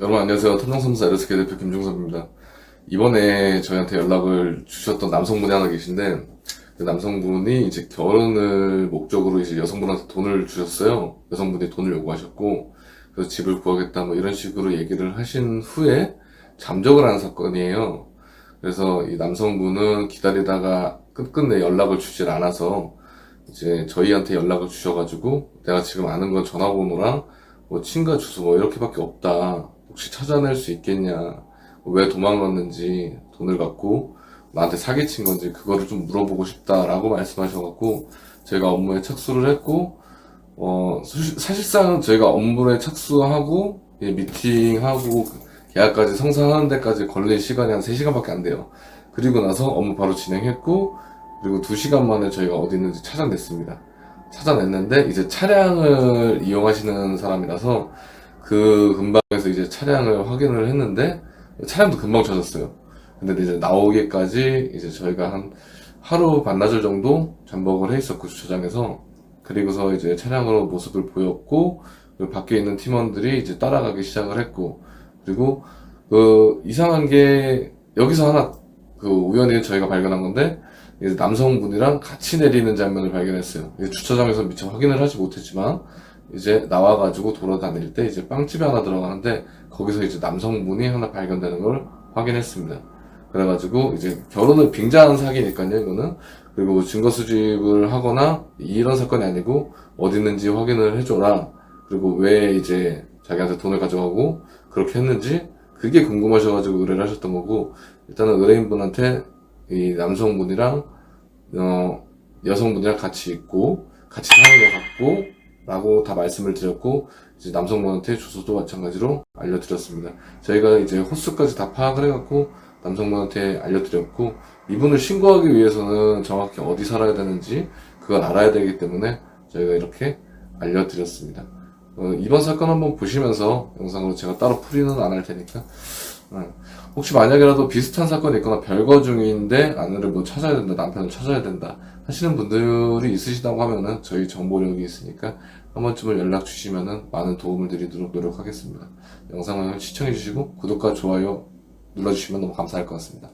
여러분 안녕하세요. 탐정사무소 LSK 대표 김종섭입니다. 이번에 저희한테 연락을 주셨던 남성분이 하나 계신데 그 남성분이 이제 결혼을 목적으로 이제 여성분한테 돈을 주셨어요. 여성분이 돈을 요구하셨고 그래서 집을 구하겠다 뭐 이런 식으로 얘기를 하신 후에 잠적을 한 사건이에요. 그래서 이 남성분은 기다리다가 끝끝내 연락을 주질 않아서 이제 저희한테 연락을 주셔가지고 내가 지금 아는 건 전화번호랑 뭐 친가 주소 뭐 이렇게밖에 없다. 혹시 찾아낼 수 있겠냐? 왜 도망갔는지 돈을 갖고 나한테 사기친 건지 그거를 좀 물어보고 싶다라고 말씀하셔갖고 저희가 업무에 착수를 했고 어 수- 사실상 저희가 업무에 착수하고 예, 미팅하고 계약까지 성사하는 데까지 걸린 시간이 한 3시간밖에 안 돼요. 그리고 나서 업무 바로 진행했고 그리고 2시간 만에 저희가 어디 있는지 찾아냈습니다. 찾아냈는데 이제 차량을 이용하시는 사람이라서 그 근방에서 이제 차량을 확인을 했는데 차량도 금방 찾았어요. 근데 이제 나오기까지 이제 저희가 한 하루 반나절 정도 잠복을 해 있었고 주차장에서 그리고서 이제 차량으로 모습을 보였고 그리고 밖에 있는 팀원들이 이제 따라가기 시작을 했고 그리고 그 이상한 게 여기서 하나 그 우연히 저희가 발견한 건데 남성분이랑 같이 내리는 장면을 발견했어요. 주차장에서 미처 확인을 하지 못했지만 이제 나와가지고 돌아다닐 때 이제 빵집에 하나 들어가는데 거기서 이제 남성분이 하나 발견되는 걸 확인했습니다. 그래가지고 이제 결혼을 빙자한 사기니까요, 이거는. 그리고 증거 수집을 하거나 이런 사건이 아니고 어디 있는지 확인을 해줘라. 그리고 왜 이제 자기한테 돈을 가져가고 그렇게 했는지 그게 궁금하셔가지고 의뢰를 하셨던 거고 일단은 의뢰인분한테 이 남성분이랑 어, 여성분이랑 같이 있고 같이 사는 것 같고 라고 다 말씀을 드렸고 이제 남성분한테 주소도 마찬가지로 알려드렸습니다. 저희가 이제 호수까지 다 파악을 해갖고 남성분한테 알려드렸고 이분을 신고하기 위해서는 정확히 어디 살아야 되는지 그걸 알아야 되기 때문에 저희가 이렇게 알려드렸습니다. 어, 이번 사건 한번 보시면서 영상으로 제가 따로 풀이는 안 할 테니까 어, 혹시 만약에라도 비슷한 사건이 있거나 별거 중인데 아내를 뭐 찾아야 된다 남편을 찾아야 된다 하시는 분들이 있으시다고 하면은 저희 정보력이 있으니까 한 번쯤은 연락 주시면은 많은 도움을 드리도록 노력하겠습니다. 영상을 시청해 주시고 구독과 좋아요 눌러주시면 너무 감사할 것 같습니다.